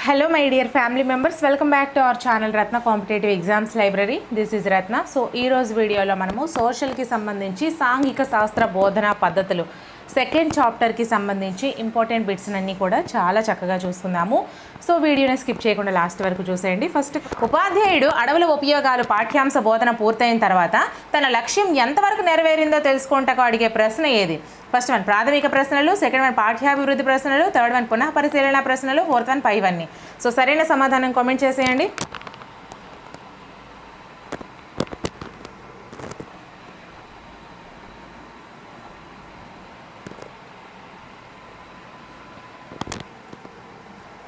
Hello my dear family members welcome back to our channel Ratna competitive exams library this is Ratna so ఈ రోజు వీడియోలో మనము సోషల్కి సంబంధించి సాంఘిక శాస్త్ర బోధనా పద్ధతులు సెకండ్ చాప్టర్కి సంబంధించి ఇంపార్టెంట్ బిట్స్ అన్నీ కూడా చాలా చక్కగా చూసుకుందాము సో వీడియోని స్కిప్ చేయకుండా లాస్ట్ వరకు చూసేయండి. ఫస్ట్ ఉపాధ్యాయుడు అడవుల ఉపయోగాలు పాఠ్యాంశ బోధన పూర్తయిన తర్వాత తన లక్ష్యం ఎంతవరకు నెరవేరిందో తెలుసుకుంటకు అడిగే ప్రశ్న ఏది? ఫస్ట్ వన్ ప్రాథమిక ప్రశ్నలు సెకండ్ వన్ పాఠ్యాభివృద్ధి ప్రశ్నలు థర్డ్ వన్ పునః పరిశీలన ప్రశ్నలు ఫోర్త్ వన్ పైవన్నీ సో సరైన సమాధానం కామెంట్ చేసేయండి.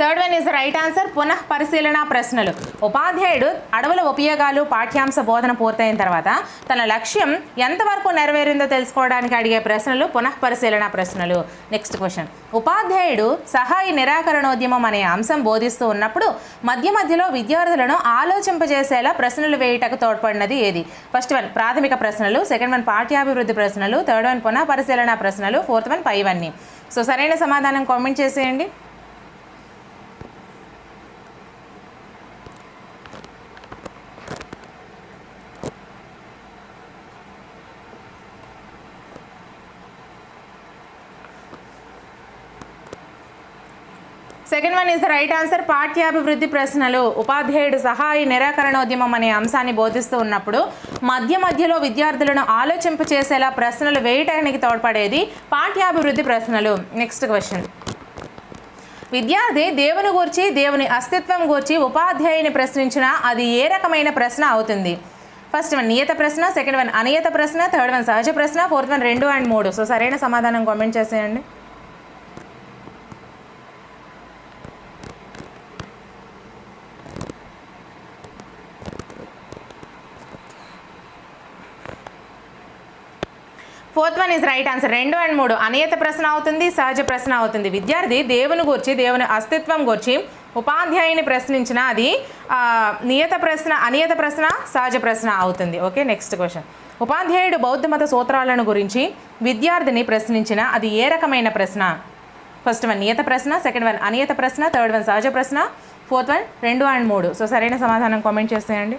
Third one is right answer పునః పరిశీలన ప్రశ్నలు. ఉపాధ్యాయుడు అడవుల ఉపయోగాలు పాఠ్యాంశ బోధన పూర్తయిన తర్వాత తన లక్ష్యం ఎంతవరకు నెరవేరిందో తెలుసుకోవడానికి అడిగే ప్రశ్నలు పునః పరిశీలన ప్రశ్నలు. నెక్స్ట్ క్వశ్చన్ ఉపాధ్యాయుడు సహాయ నిరాకరణోద్యమం అనే అంశం బోధిస్తూ ఉన్నప్పుడు మధ్య మధ్యలో విద్యార్థులను ఆలోచింపజేసేలా ప్రశ్నలు వేయుటకు తోడ్పడినది ఏది? ఫస్ట్ వన్ ప్రాథమిక ప్రశ్నలు. సెకండ్ వన్ పాఠ్యాభివృద్ధి ప్రశ్నలు. థర్డ్ వన్ పునః పరిశీలన ప్రశ్నలు. ఫోర్త్ వన్ పైవన్నీ సో సరైన సమాధానం కామెంట్ చేసేయండి. Second one is the right answer పాఠ్యాభివృద్ధి ప్రశ్నలు. ఉపాధ్యాయుడు సహాయ నిరాకరణోద్యమం అనే అంశాన్ని బోధిస్తూ ఉన్నప్పుడు మధ్య మధ్యలో విద్యార్థులను ఆలోచింప చేసేలా ప్రశ్నలు వేయటానికి తోడ్పడేది పాఠ్యాభివృద్ధి ప్రశ్నలు. నెక్స్ట్ క్వశ్చన్ విద్యార్థి దేవుని గూర్చి దేవుని అస్తిత్వం గూర్చి ఉపాధ్యాయుని ప్రశ్నించిన అది ఏ రకమైన ప్రశ్న అవుతుంది? ఫస్ట్ వన్ నియత ప్రశ్న. సెకండ్ వన్ అనియత ప్రశ్న. థర్డ్ వన్ సహజ ప్రశ్న. ఫోర్త్ వన్ రెండు అండ్ మూడు. సో సరైన సమాధానం కామెంట్ చేసేయండి. Fourth one is right answer. రెండు అండ్ మూడు. అనియత ప్రశ్న అవుతుంది సహజ ప్రశ్న అవుతుంది. విద్యార్థి దేవుని గురించి దేవుని అస్తిత్వం గురించి ఉపాధ్యాయుని ప్రశ్నించిన అది నియత ప్రశ్న అనియత ప్రశ్న సహజ ప్రశ్న అవుతుంది. Okay next question. ఉపాధ్యాయుడు బౌద్ధ మత సూత్రాలను గురించి విద్యార్థిని ప్రశ్నించిన అది ఏ రకమైన ప్రశ్న? ఫస్ట్ వన్ నియత ప్రశ్న సెకండ్ వన్ అనియత ప్రశ్న థర్డ్ వన్ సహజ ప్రశ్న ఫోర్త్ వన్ రెండు అండ్ మూడు. సో సరైన సమాధానం కామెంట్ చేసేయండి.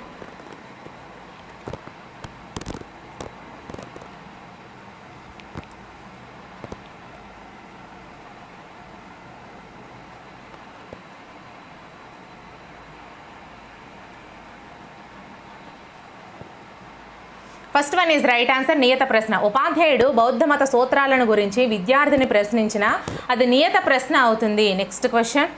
First one is right answer నియత ప్రశ్న. ఉపాధ్యాయుడు బౌద్ధ మత సూత్రాలను గురించి విద్యార్థిని ప్రశ్నించిన అది నియత ప్రశ్న అవుతుంది. నెక్స్ట్ క్వశ్చన్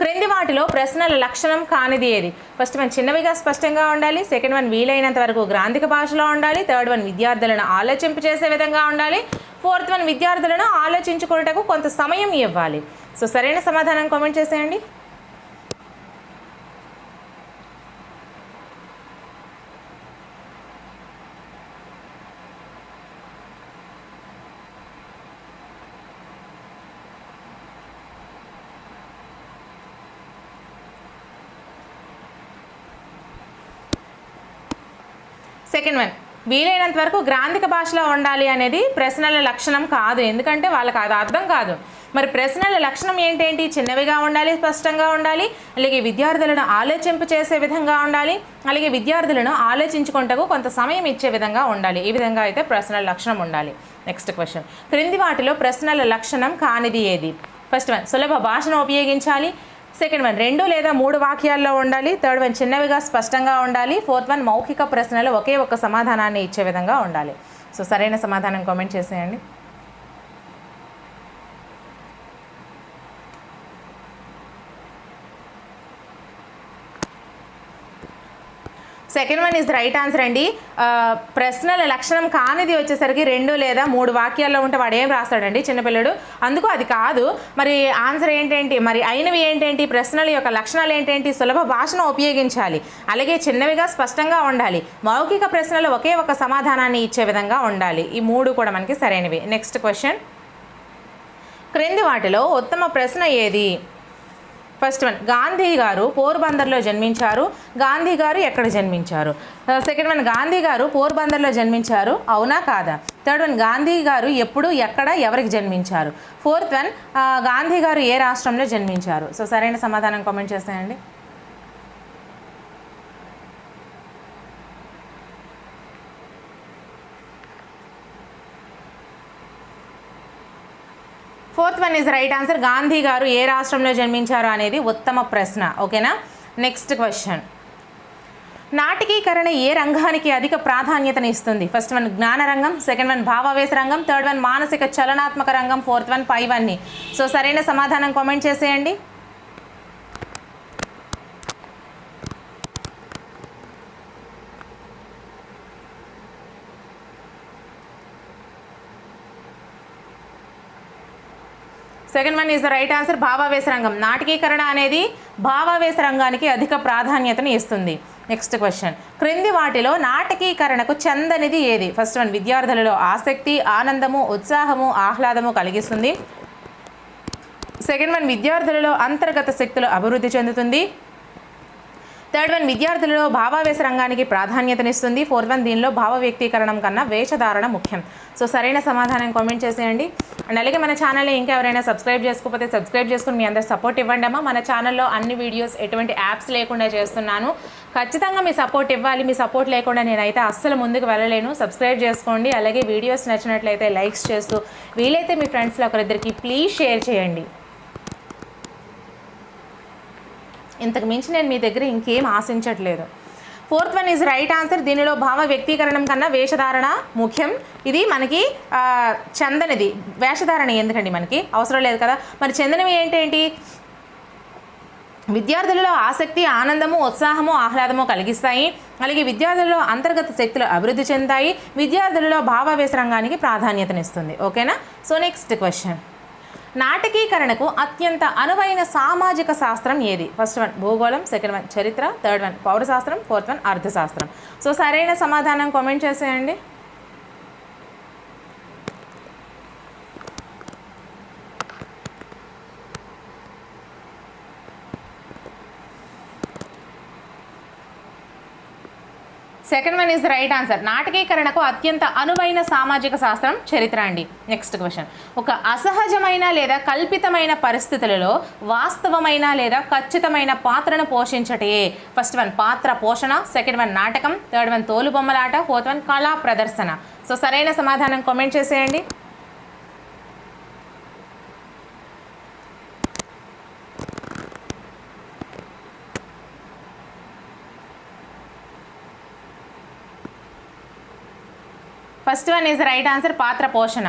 క్రింది వాటిలో ప్రశ్నల లక్షణం కానిది ఏది? ఫస్ట్ వన్ చిన్నవిగా స్పష్టంగా ఉండాలి సెకండ్ వన్ వీలైనంత వరకు గ్రాంధిక భాషలో ఉండాలి థర్డ్ వన్ విద్యార్థులను ఆలోచింపు చేసే విధంగా ఉండాలి ఫోర్త్ వన్ విద్యార్థులను ఆలోచించుకునేటకు కొంత సమయం ఇవ్వాలి. సో సరైన సమాధానం కామెంట్ చేసేయండి. సెకండ్ వన్ వీలైనంత వరకు గ్రాంధిక భాషలో ఉండాలి అనేది ప్రశ్నల లక్షణం కాదు. ఎందుకంటే వాళ్ళకి అది అర్థం కాదు. మరి ప్రశ్నల లక్షణం ఏంటేంటి? చిన్నవిగా ఉండాలి స్పష్టంగా ఉండాలి అలాగే విద్యార్థులను ఆలోచింప చేసే విధంగా ఉండాలి అలాగే విద్యార్థులను ఆలోచించుకుంటకు కొంత సమయం ఇచ్చే విధంగా ఉండాలి. ఈ విధంగా అయితే ప్రశ్నల లక్షణం ఉండాలి. నెక్స్ట్ క్వశ్చన్ క్రింది వాటిలో ప్రశ్నల లక్షణం కానిది ఏది? ఫస్ట్ వన్ సులభ భాషను ఉపయోగించాలి. సెకండ్ వన్ రెండు లేదా మూడు వాక్యాల్లో ఉండాలి థర్డ్ వన్ చిన్నవిగా స్పష్టంగా ఉండాలి ఫోర్త్ వన్ మౌఖిక ప్రశ్నలు ఒకే ఒక సమాధానాన్ని ఇచ్చే విధంగా ఉండాలి. సో సరైన సమాధానం కామెంట్ చేసేయండి. Second one is right answer అండి. ప్రశ్నల లక్షణం కానిది వచ్చేసరికి రెండు లేదా మూడు వాక్యాల్లో ఉంటే వాడు ఏం రాస్తాడండి చిన్నపిల్లడు అందుకు అది కాదు. మరి ఆన్సర్ ఏంటేంటి? మరి అయినవి ఏంటేంటి? ప్రశ్నల యొక్క లక్షణాలు ఏంటేంటి? సులభ భాషను ఉపయోగించాలి. అలాగే చిన్నవిగా స్పష్టంగా ఉండాలి. మౌఖిక ప్రశ్నలు ఒకే ఒక సమాధానాన్ని ఇచ్చే విధంగా ఉండాలి. ఈ మూడు కూడా మనకి సరైనవి. నెక్స్ట్ క్వశ్చన్ క్రింది వాటిలో ఉత్తమ ప్రశ్న ఏది? ఫస్ట్ వన్ గాంధీ గారు పోర్బందర్లో జన్మించారు. గాంధీ గారు ఎక్కడ జన్మించారు? సెకండ్ వన్ గాంధీ గారు పోర్బందర్లో జన్మించారు? అవునా కాదా? థర్డ్ వన్ గాంధీ గారు ఎప్పుడు ఎక్కడ ఎవరికి జన్మించారు? ఫోర్త్ వన్ గాంధీ గారు ఏ రాష్ట్రంలో జన్మించారు? సో సరైన సమాధానం comment చేస్తాయండి. Fourth one is right answer Gandhi గారు ఏ రాష్ట్రంలో జన్మించారు అనేది ఉత్తమ ప్రశ్న. ఓకేనా? నెక్స్ట్ క్వశ్చన్ నాటకీకరణ ఏ రంగానికి అధిక ప్రాధాన్యతని ఇస్తుంది? ఫస్ట్ వన్ జ్ఞాన రంగం సెకండ్ వన్ భావావేశ రంగం. థర్డ్ వన్ మానసిక చలనాత్మక రంగం. ఫోర్త్ వన్ పై వన్ని సో సరైన సమాధానం కామెంట్ చేసేయండి. Second one is the right answer భావావేశ రంగం. నాటకీకరణ అనేది భావావేశ రంగానికి అధిక ప్రాధాన్యతను ఇస్తుంది. Next question. క్రింది వాటిలో నాటకీకరణకు చెందనిది ఏది? ఫస్ట్ వన్ విద్యార్థులలో ఆసక్తి ఆనందము ఉత్సాహము ఆహ్లాదము కలిగిస్తుంది. సెకండ్ వన్ విద్యార్థులలో అంతర్గత శక్తులు అభివృద్ధి చెందుతుంది. థర్డ్ వన్ విద్యార్థులలో భావావేశ రంగానికి ప్రాధాన్యతనిస్తుంది. ఫోర్త్ వన్ దీనిలో భావ వ్యక్తీకరణం కన్నా వేషధారణ ముఖ్యం. సో సరైన సమాధానం కామెంట్ చేసేయండి. అండ్ అలాగే మన ఛానల్ని ఇంకా ఎవరైనా సబ్స్క్రైబ్ చేసుకోకపోతే సబ్స్క్రైబ్ చేసుకుని మీ అందరు సపోర్ట్ ఇవ్వండి అమ్మా. మన ఛానల్లో అన్ని వీడియోస్ ఎటువంటి యాప్స్ లేకుండా చేస్తున్నాను. ఖచ్చితంగా మీ సపోర్ట్ ఇవ్వాలి. మీ సపోర్ట్ లేకుండా నేనైతే అస్సలు ముందుకు వెళ్ళలేను. సబ్స్క్రైబ్ చేసుకోండి. అలాగే వీడియోస్ నచ్చినట్లయితే లైక్స్ చేస్తూ వీలైతే మీ ఫ్రెండ్స్లో ఒకరిద్దరికి ప్లీజ్ షేర్ చేయండి. ఇంతకు మించి నేను మీ దగ్గర ఇంకేం ఆశించట్లేదు. Fourth one is right answer దీనిలో భావ వ్యక్తీకరణం కన్నా వేషధారణ ముఖ్యం. ఇది మనకి చందనిది. వేషధారణ ఎందుకండి మనకి? అవసరం లేదు కదా. మరి చందనవి ఏంటేంటి? విద్యార్థులలో ఆసక్తి ఆనందము ఉత్సాహము ఆహ్లాదము కలిగిస్తాయి. అలాగే విద్యార్థులలో అంతర్గత శక్తులు అభివృద్ధి చెందాయి. విద్యార్థులలో భావావేశ రంగానికి ప్రాధాన్యతనిస్తుంది. ఓకేనా? సో నెక్స్ట్ క్వశ్చన్ నాటకీకరణకు అత్యంత అనువైన సామాజిక శాస్త్రం ఏది? ఫస్ట్ వన్ భూగోళం సెకండ్ వన్ చరిత్ర థర్డ్ వన్ పౌరశాస్త్రం ఫోర్త్ వన్ అర్థశాస్త్రం. సో సరైన సమాధానం కామెంట్ చేసేయండి. Second one is right answer. నాటకీకరణకు అత్యంత అనువైన సామాజిక శాస్త్రం చరిత్ర అండి. Next question. ఒక అసహజమైన లేదా కల్పితమైన పరిస్థితులలో వాస్తవమైన లేదా ఖచ్చితమైన పాత్రను పోషించటే. ఫస్ట్ వన్ పాత్ర పోషణ సెకండ్ వన్ నాటకం థర్డ్ వన్ తోలుబొమ్మలాట ఫోర్త్ వన్ కళా ప్రదర్శన. సో సరైన సమాధానం కామెంట్ చేసేయండి. First one is right answer పాత్ర పోషణ.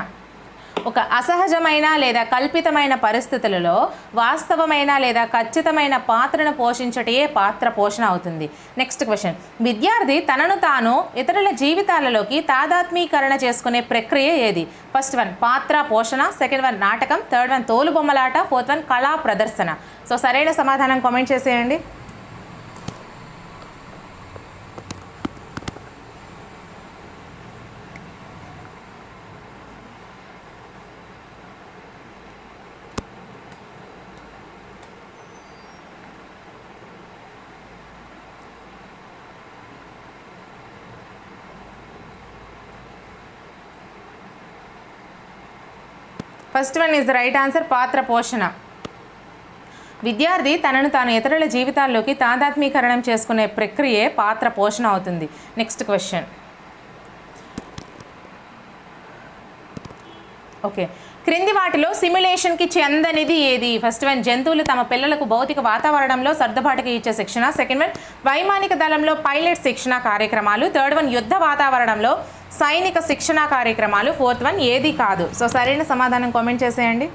ఒక అసహజమైన లేదా కల్పితమైన పరిస్థితులలో వాస్తవమైన లేదా ఖచ్చితమైన పాత్రను పోషించటే పాత్ర పోషణ అవుతుంది. నెక్స్ట్ క్వశ్చన్ విద్యార్థి తనను తాను ఇతరుల జీవితాలలోకి తాదాత్మీకరణ చేసుకునే ప్రక్రియ ఏది? ఫస్ట్ వన్ పాత్ర పోషణ. సెకండ్ వన్ నాటకం. థర్డ్ వన్ తోలుబొమ్మలాట. ఫోర్త్ వన్ కళా ప్రదర్శన. సో సరైన సమాధానం కామెంట్ చేసేయండి. First one is the right answer పాత్ర పోషణ. విద్యార్థి తనను తాను ఇతరుల జీవితాల్లోకి తాదాత్మీకరణం చేసుకునే ప్రక్రియే పాత్ర పోషణ అవుతుంది. నెక్స్ట్ క్వశ్చన్ ఓకే క్రింది వాటిలో సిమ్యులేషన్కి చెందనిది ఏది? ఫస్ట్ వన్ జంతువులు తమ పిల్లలకు భౌతిక వాతావరణంలో సర్దుబాటుకి ఇచ్చే శిక్షణ. సెకండ్ వన్ వైమానిక దళంలో పైలట్ శిక్షణ కార్యక్రమాలు. థర్డ్ వన్ యుద్ధ వాతావరణంలో సైనిక శిక్షణ కార్యక్రమాలు ఫోర్త్ వన్ ఏది కాదు. సో సరైన సమాధానం కామెంట్ చేసేయండి.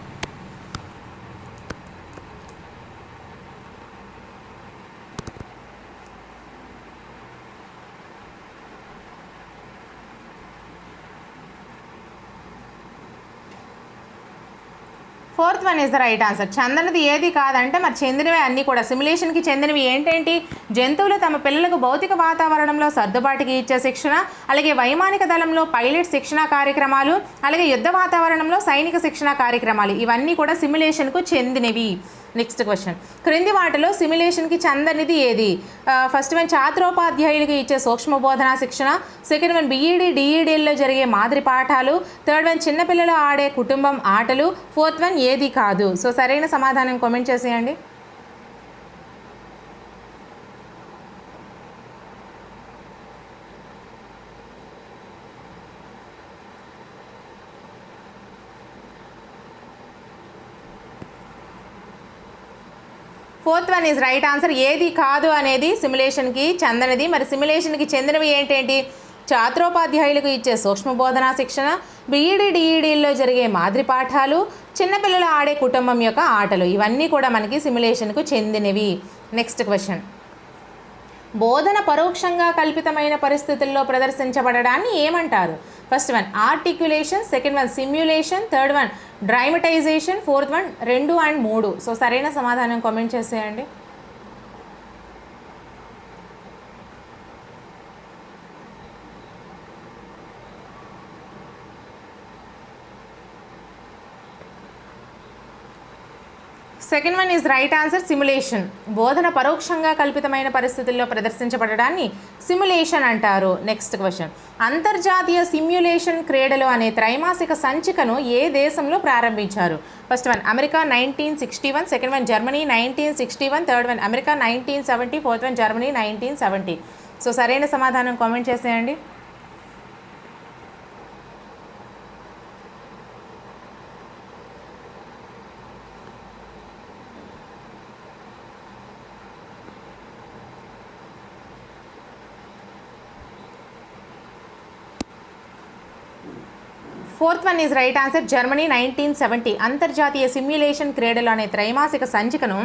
Fourth one is the right answer చందనది ఏది కాదంటే మరి చెందినవి అన్నీ కూడా. సిమ్యులేషన్కి చెందినవి ఏంటేంటి? జంతువులు తమ పిల్లలకు భౌతిక వాతావరణంలో సర్దుబాటుకి ఇచ్చే శిక్షణ అలాగే వైమానిక దళంలో పైలట్ శిక్షణ కార్యక్రమాలు అలాగే యుద్ధ వాతావరణంలో సైనిక శిక్షణ కార్యక్రమాలు. ఇవన్నీ కూడా సిమ్యులేషన్కు చెందినవి. నెక్స్ట్ క్వశ్చన్ క్రింది వాటిలో సిమ్యులేషన్కి చందనిది ఏది? ఫస్ట్ వన్ ఛాత్రోపాధ్యాయులకి ఇచ్చే సూక్ష్మ బోధనా శిక్షణ సెకండ్ వన్ బీఈడి డిఈడిల్లో జరిగే మాదిరి పాఠాలు థర్డ్ వన్ చిన్నపిల్లలు ఆడే కుటుంబం ఆటలు ఫోర్త్ వన్ ఏది కాదు? సో సరైన సమాధానం కామెంట్ చేసేయండి. Fourth one is right answer. ఏది కాదు అనేది సిమ్యులేషన్కి చెందనిది. మరి సిమ్యులేషన్కి చెందినవి ఏంటేంటి? ఛాత్రోపాధ్యాయులకు ఇచ్చే సూక్ష్మ బోధనా శిక్షణ బీఈడీ డిఈడీల్లో జరిగే మాదిరి పాఠాలు చిన్నపిల్లలు ఆడే కుటుంబం యొక్క ఆటలు ఇవన్నీ కూడా మనకి సిమ్యులేషన్కు చెందినవి. Next question. బోధన పరోక్షంగా కల్పితమైన పరిస్థితుల్లో ప్రదర్శించబడడాన్ని ఏమంటారు? First one articulation second one simulation third one dramatization fourth one రెండు అండ్ మూడు. సో సరైన సమాధానం కామెంట్ చేసేయండి. Second one is right answer simulation బోధన పరోక్షంగా కల్పితమైన పరిస్థితుల్లో ప్రదర్శించబడడాన్ని సిములేషన్ అంటారు. నెక్స్ట్ క్వశ్చన్ అంతర్జాతీయ సిమ్యులేషన్ క్రీడలు అనే త్రైమాసిక సంచికను ఏ దేశంలో ప్రారంభించారు? First one America nineteen sixty one second one Germany nineteen sixty one third one America nineteen seventy fourth one Germany nineteen seventy so సరైన సమాధానం కామెంట్ చేసేయండి. Fourth one is right answer. Germany nineteen seventy. అంతర్జాతీయ simulation క్రీడలు అనే త్రైమాసిక సంచికను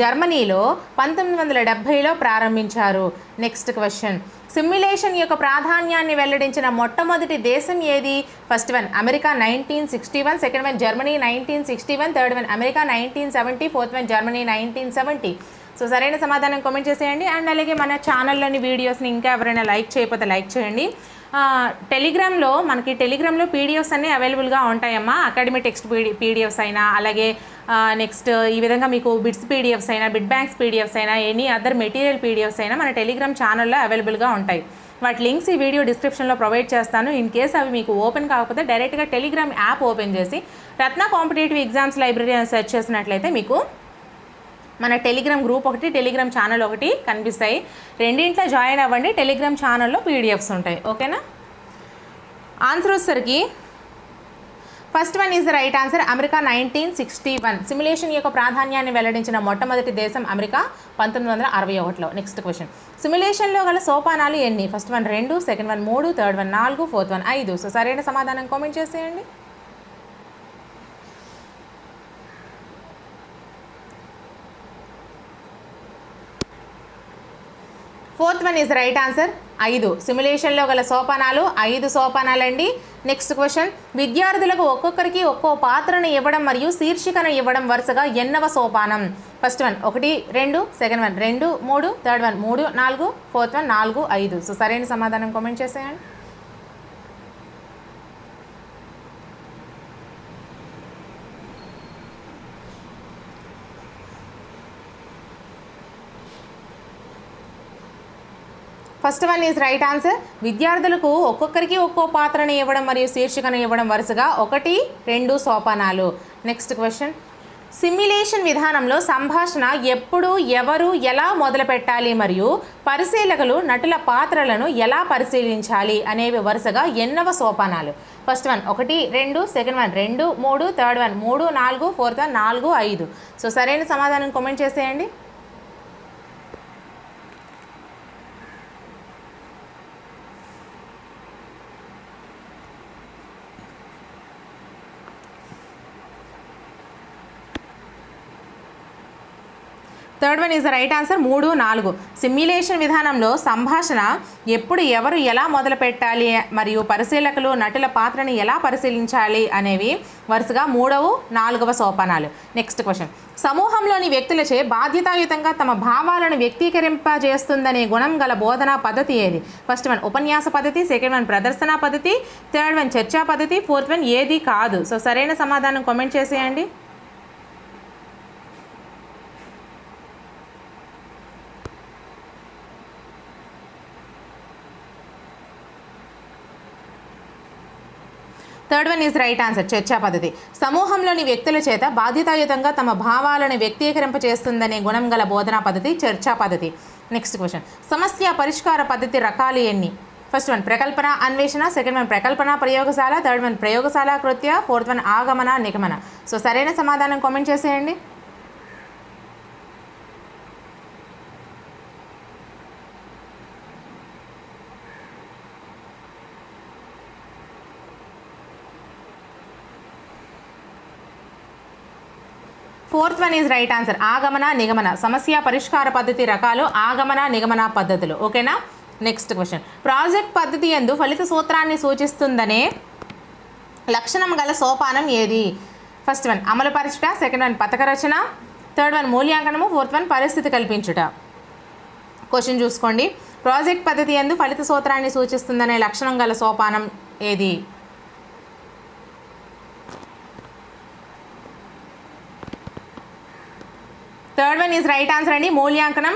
జర్మనీలో పంతొమ్మిది వందల డెబ్భైలో ప్రారంభించారు. Next question. సిమ్యులేషన్ యొక్క ప్రాధాన్యాన్ని వెల్లడించిన మొట్టమొదటి దేశం ఏది? First one America nineteen sixty one second one Germany nineteen sixty one third one America nineteen seventy fourth one Germany nineteen seventy. So సరైన సమాధానం కామెంట్ చేసేయండి. అండ్ అలాగే మన ఛానల్లోని వీడియోస్ని ఇంకా ఎవరైనా లైక్ చేయకపోతే లైక్ చేయండి. టెలిగ్రామ్లో మనకి టెలిగ్రామ్లో పీడిఎఫ్స్ అన్నీ అవైలబుల్గా ఉంటాయమ్మా. అకాడమీ టెక్స్ట్ పీడి పీడిఎఫ్స్ అయినా అలాగే నెక్స్ట్ ఈ విధంగా మీకు బిట్స్ పీడిఎఫ్స్ అయినా బిట్ బ్యాంక్స్ పీడిఎఫ్స్ అయినా ఎనీ అదర్ మెటీరియల్ పీడిఎఫ్స్ అయినా మన టెలిగ్రామ్ ఛానల్లో అవైలబుల్గా ఉంటాయి. వాటి లింక్స్ ఈ వీడియో డిస్క్రిప్షన్లో ప్రొవైడ్ చేస్తాను. ఇన్ కేస్ అవి మీకు ఓపెన్ కాకపోతే డైరెక్ట్గా టెలిగ్రామ్ యాప్ ఓపెన్ చేసి రత్న కాంపిటేటివ్ ఎగ్జామ్స్ లైబ్రరీ అని సెర్చ్ చేసినట్లయితే మీకు మన టెలిగ్రామ్ గ్రూప్ ఒకటి టెలిగ్రామ్ ఛానల్ ఒకటి కనిపిస్తాయి. రెండింట్లో జాయిన్ అవ్వండి టెలిగ్రామ్ ఛానల్లో పీడిఎఫ్స్ ఉంటాయి. ఓకేనా? ఆన్సర్ వచ్చేసరికి first one is the right answer America nineteen sixty one simulation యొక్క ప్రాధాన్యాన్ని వెల్లడించిన మొట్టమొదటి దేశం అమెరికా పంతొమ్మిది వందల అరవై ఒకటిలో. నెక్స్ట్ క్వశ్చన్ సిమ్యులేషన్లో గల సోపానాలు ఎన్ని? ఫస్ట్ వన్ రెండు సెకండ్ వన్ మూడు థర్డ్ వన్ నాలుగు ఫోర్త్ వన్ ఐదు. సో సరైన సమాధానం కామెంట్ చేసేయండి. Fourth one is right answer. ఐదు. సిమ్యులేషన్లో గల సోపానాలు. ఐదు సోపానాలండి. నెక్స్ట్ క్వశ్చన్ విద్యార్థులకు ఒక్కొక్కరికి ఒక్కో పాత్రను ఇవ్వడం మరియు శీర్షికను ఇవ్వడం వరుసగా ఎన్నవ సోపానం? ఫస్ట్ వన్ ఒకటి రెండు సెకండ్ వన్ రెండు మూడు థర్డ్ వన్ మూడు నాలుగు ఫోర్త్ వన్ నాలుగు ఐదు. సో సరైన సమాధానం కామెంట్ చేసేయండి. First one is right answer విద్యార్థులకు ఒక్కొక్కరికి ఒక్కో పాత్రను ఇవ్వడం మరియు శీర్షికను ఇవ్వడం వరుసగా ఒకటి రెండు సోపానాలు నెక్స్ట్ క్వశ్చన్ సిమ్యులేషన్ విధానంలో సంభాషణ ఎప్పుడు ఎవరు ఎలా మొదలుపెట్టాలి మరియు పరిశీలకులు నటుల పాత్రలను ఎలా పరిశీలించాలి అనేవి వరుసగా ఎన్నవ సోపానాలు ఫస్ట్ వన్ ఒకటి రెండు సెకండ్ వన్ రెండు మూడు థర్డ్ వన్ మూడు నాలుగు ఫోర్త్ వన్ నాలుగు ఐదు. సో సరైన సమాధానం కామెంట్ చేసేయండి. Third one is the right answer మూడు నాలుగు. సిమ్యులేషన్ విధానంలో సంభాషణ ఎప్పుడు ఎవరు ఎలా మొదలు పెట్టాలి మరియు పరిశీలకులు నటుల పాత్రని ఎలా పరిశీలించాలి అనేవి వరుసగా మూడవ నాలుగవ సోపానాలు. నెక్స్ట్ క్వశ్చన్ సమూహంలోని వ్యక్తులచే బాధ్యతాయుతంగా తమ భావాలను వ్యక్తీకరింపజేస్తుందనే గుణం గల బోధనా పద్ధతి ఏది? ఫస్ట్ వన్ ఉపన్యాస పద్ధతి సెకండ్ వన్ ప్రదర్శన పద్ధతి థర్డ్ వన్ చర్చా పద్ధతి ఫోర్త్ వన్ ఏది కాదు. సో సరైన సమాధానం కామెంట్ చేసేయండి. Third one is right answer చర్చా పద్ధతి. సమూహంలోని వ్యక్తుల చేత బాధ్యతాయుతంగా తమ భావాలను వ్యక్తీకరింప చేస్తుందనే గుణం గల బోధనా పద్ధతి చర్చా పద్ధతి. నెక్స్ట్ క్వశ్చన్ సమస్య పరిష్కార పద్ధతి రకాలు ఎన్ని? ఫస్ట్ వన్ ప్రకల్పన అన్వేషణ. సెకండ్ వన్ ప్రకల్పన ప్రయోగశాల. థర్డ్ వన్ ప్రయోగశాల కృత్య. ఫోర్త్ వన్ ఆగమన నిగమన. సో సరైన సమాధానం కామెంట్ చేసేయండి. Fourth one is right answer. ఆగమన నిగమన. సమస్య పరిష్కార పద్ధతి రకాలు ఆగమన నిగమన పద్ధతులు. ఓకేనా? నెక్స్ట్ క్వశ్చన్ ప్రాజెక్ట్ పద్ధతి ఎందు ఫలిత సూత్రాన్ని సూచిస్తుందనే లక్షణం గల సోపానం ఏది? ఫస్ట్ వన్ అమలుపరచుట సెకండ్ వన్ పథక రచన. థర్డ్ వన్ మూల్యాంకనము. ఫోర్త్ వన్ పరిస్థితి కల్పించుట. క్వశ్చన్ చూసుకోండి. ప్రాజెక్ట్ పద్ధతి ఎందు ఫలిత సూత్రాన్ని సూచిస్తుందనే లక్షణం గల సోపానం ఏది? Third one is right answer అండి మూల్యాంకనం.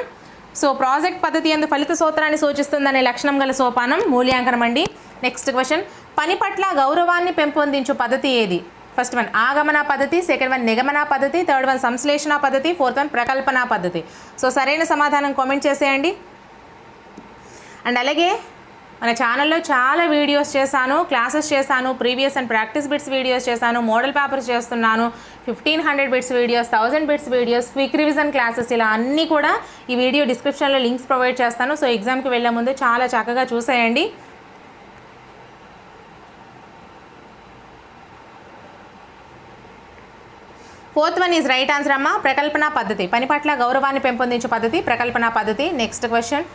సో ప్రాజెక్ట్ పద్ధతి ఎందు ఫలిత సూత్రాన్ని సూచిస్తుందనే లక్షణం గల సోపానం మూల్యాంకనం అండి. నెక్స్ట్ క్వశ్చన్ పని పట్ల గౌరవాన్ని పెంపొందించు పద్ధతి ఏది? ఫస్ట్ వన్ ఆగమన పద్ధతి సెకండ్ వన్ నిగమన పద్ధతి థర్డ్ వన్ సంశ్లేషణ పద్ధతి ఫోర్త్ వన్ ప్రకల్పన పద్ధతి. సో సరైన సమాధానం కామెంట్ చేసేయండి. అండ్ అలాగే మన ఛానల్లో చాలా వీడియోస్ చేశాను క్లాసెస్ చేశాను previous and practice bits videos చేశాను మోడల్ పేపర్స్ చేస్తున్నాను fifteen hundred bits videos thousand bits videos quick revision classes ఇలా అన్నీ కూడా ఈ వీడియో డిస్క్రిప్షన్లో లింక్స్ ప్రొవైడ్ చేస్తాను. సో ఎగ్జామ్కి వెళ్ళే ముందు చాలా చక్కగా చూసేయండి. Fourth one is right answer అమ్మ. ప్రకల్పన పద్ధతి. పని పట్ల గౌరవాన్ని పెంపొందించే పద్ధతి ప్రకల్పన పద్ధతి. నెక్స్ట్ క్వశ్చన్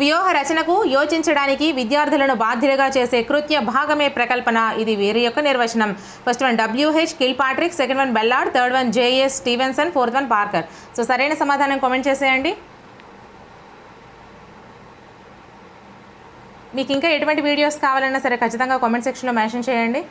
వ్యూహ రచనకు యోచించడానికి విద్యార్థులను బాధ్యులుగా చేసే కృత్య భాగమే ప్రకల్పన. ఇది వీరి యొక్క నిర్వచనం. First one W H Kilpatrick second one Ballard third one J S Stevenson fourth one Parker. So సరైన సమాధానం కామెంట్ చేసేయండి. మీకు ఇంకా ఎటువంటి వీడియోస్ కావాలన్నా సరే ఖచ్చితంగా కామెంట్ సెక్షన్లో మెన్షన్ చేయండి.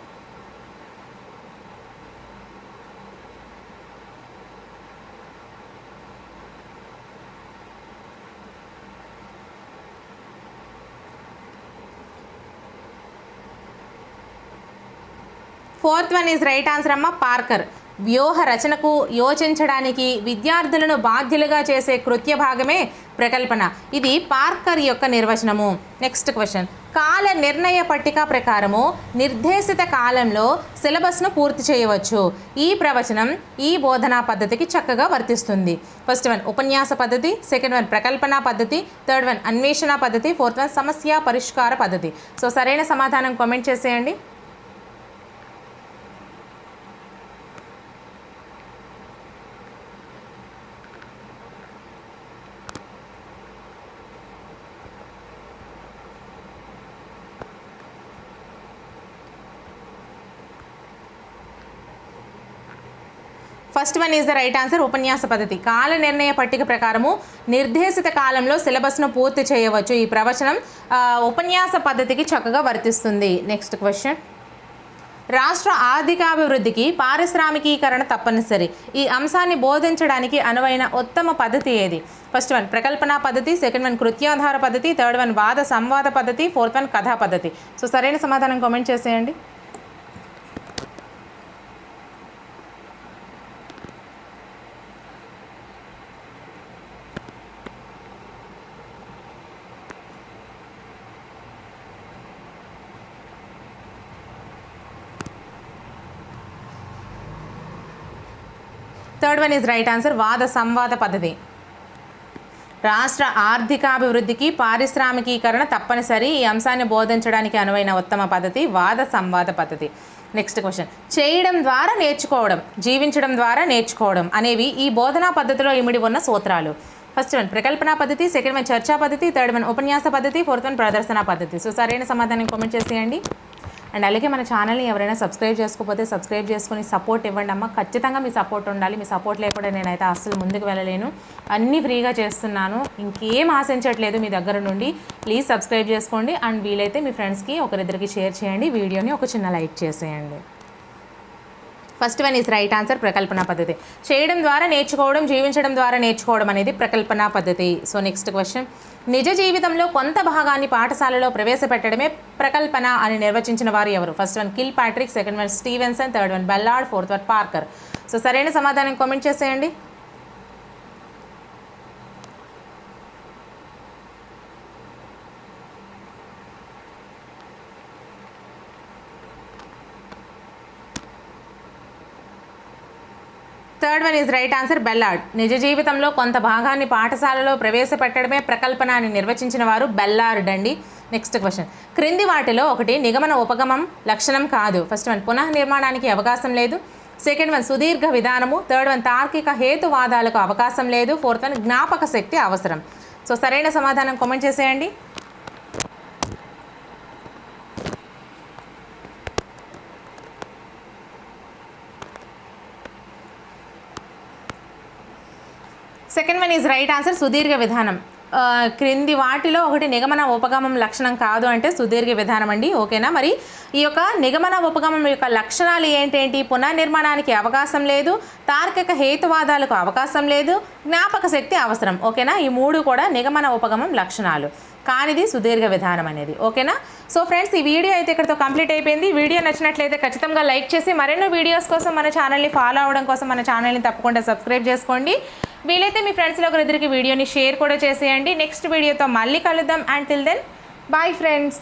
Fourth one is right answer అమ్మ పార్కర్. వ్యూహ రచనకు యోచించడానికి విద్యార్థులను బాధ్యులుగా చేసే కృత్య భాగమే ప్రకల్పన. ఇది పార్కర్ యొక్క నిర్వచనము. నెక్స్ట్ క్వశ్చన్ కాల నిర్ణయ పట్టిక ప్రకారము నిర్దేశిత కాలంలో సిలబస్ను పూర్తి చేయవచ్చు. ఈ ప్రవచనం ఈ బోధనా పద్ధతికి చక్కగా వర్తిస్తుంది. ఫస్ట్ వన్ ఉపన్యాస పద్ధతి. సెకండ్ వన్ ప్రకల్పన పద్ధతి. థర్డ్ వన్ అన్వేషణ పద్ధతి. ఫోర్త్ వన్ సమస్య పరిష్కార పద్ధతి. సో సరైన సమాధానం కామెంట్ చేసేయండి. First one is the right answer ఉపన్యాస పద్ధతి. కాల నిర్ణయ పట్టిక ప్రకారము నిర్దేశిత కాలంలో సిలబస్ను పూర్తి చేయవచ్చు. ఈ ప్రవచనం ఉపన్యాస పద్ధతికి చక్కగా వర్తిస్తుంది. నెక్స్ట్ క్వశ్చన్ రాష్ట్ర ఆర్థికాభివృద్ధికి పారిశ్రామికీకరణ తప్పనిసరి. ఈ అంశాన్ని బోధించడానికి అనువైన ఉత్తమ పద్ధతి ఏది? ఫస్ట్ వన్ ప్రకల్పన పద్ధతి సెకండ్ వన్ కృత్యాధార పద్ధతి థర్డ్ వన్ వాద సంవాద పద్ధతి ఫోర్త్ వన్ కథా పద్ధతి. సో సరైన సమాధానం కామెంట్ చేసేయండి. Third one is right answer వాద సంవాద పద్ధతి. రాష్ట్ర ఆర్థికాభివృద్ధికి పారిశ్రామికీకరణ తప్పనిసరి ఈ అంశాన్ని బోధించడానికి అనువైన ఉత్తమ పద్ధతి వాద సంవాద పద్ధతి. నెక్స్ట్ క్వశ్చన్ చేయడం ద్వారా నేర్చుకోవడం జీవించడం ద్వారా నేర్చుకోవడం అనేవి ఈ బోధనా పద్ధతిలో ఇమిడి ఉన్న సూత్రాలు. ఫస్ట్ వన్ ప్రకల్పన పద్ధతి సెకండ్ వన్ చర్చా పద్ధతి థర్డ్ వన్ ఉపన్యాస పద్ధతి ఫోర్త్ వన్ ప్రదర్శన పద్ధతి. సో సరైన సమాధానం కామెంట్ చేసేయండి. అండ్ అలాగే మన ఛానల్ని ఎవరైనా సబ్స్క్రైబ్ చేసుకోకపోతే సబ్స్క్రైబ్ చేసుకొని సపోర్ట్ ఇవ్వండి అమ్మ. ఖచ్చితంగా మీ సపోర్ట్ ఉండాలి. మీ సపోర్ట్ లేకుండా నేనైతే అస్సలు ముందుకు వెళ్ళలేను. అన్నీ ఫ్రీగా చేస్తున్నాను. ఇంకేం ఆశించట్లేదు మీ దగ్గర నుండి. ప్లీజ్ సబ్స్క్రైబ్ చేసుకోండి. అండ్ వీలైతే మీ ఫ్రెండ్స్కి ఒకరిద్దరికి షేర్ చేయండి. వీడియోని ఒక చిన్న లైక్ చేసేయండి. First one is right answer ప్రకల్పన పద్ధతి. చేయడం ద్వారా నేర్చుకోవడం జీవించడం ద్వారా నేర్చుకోవడం అనేది ప్రకల్పన పద్ధతి. సో నెక్స్ట్ క్వశ్చన్ నిజ జీవితంలో కొంత భాగాన్ని పాఠశాలలో ప్రవేశపెట్టడమే ప్రకల్పన అని నిర్వచించిన వారు ఎవరు? First one Kilpatrick second one Stevenson third one Ballard fourth one Parker. So సరైన సమాధానం కామెంట్ చేసేయండి. Third one is right answer Ballard నిజ జీవితంలో కొంత భాగాన్ని పాఠశాలలో ప్రవేశపెట్టడమే ప్రకల్పన అని నిర్వచించిన వారు బెల్లార్డ్ అండి. నెక్స్ట్ క్వశ్చన్ క్రింది వాటిలో ఒకటి నిగమన ఉపగమం లక్షణం కాదు. ఫస్ట్ వన్ పునః నిర్మాణానికి అవకాశం లేదు. సెకండ్ వన్ సుదీర్ఘ విధానము. థర్డ్ వన్ తార్కిక హేతువాదాలకు అవకాశం లేదు. ఫోర్త్ వన్ జ్ఞాపక శక్తి అవసరం. సో సరైన సమాధానం కామెంట్ చేసేయండి. Second one is right answer సుదీర్ఘ విధానం. క్రింది వాటిలో ఒకటి నిగమన ఉపగమం లక్షణం కాదు అంటే సుదీర్ఘ విధానం అండి ఓకేనా? మరి ఈ యొక్క నిగమన ఉపగమం యొక్క లక్షణాలు ఏంటేంటి? పునర్నిర్మాణానికి అవకాశం లేదు తార్కిక హేతువాదాలకు అవకాశం లేదు జ్ఞాపక శక్తి అవసరం ఓకేనా? ఈ మూడు కూడా నిగమన ఉపగమం లక్షణాలు. కానిది సుదీర్ఘ విధానం అనేది ఓకేనా? సో ఫ్రెండ్స్ ఈ వీడియో అయితే ఇక్కడితో కంప్లీట్ అయిపోయింది. వీడియో నచ్చినట్లయితే ఖచ్చితంగా లైక్ చేసి మరెన్నో వీడియోస్ కోసం మన ఛానల్ని ఫాలో అవ్వడం కోసం మన ఛానల్ని తప్పకుండా సబ్స్క్రైబ్ చేసుకోండి. వీలైతే మీ ఫ్రెండ్స్లో ఒకరిద్దరికి వీడియోని షేర్ కూడా చేసేయండి. నెక్స్ట్ వీడియోతో మళ్ళీ కలుద్దాం. And till then bye friends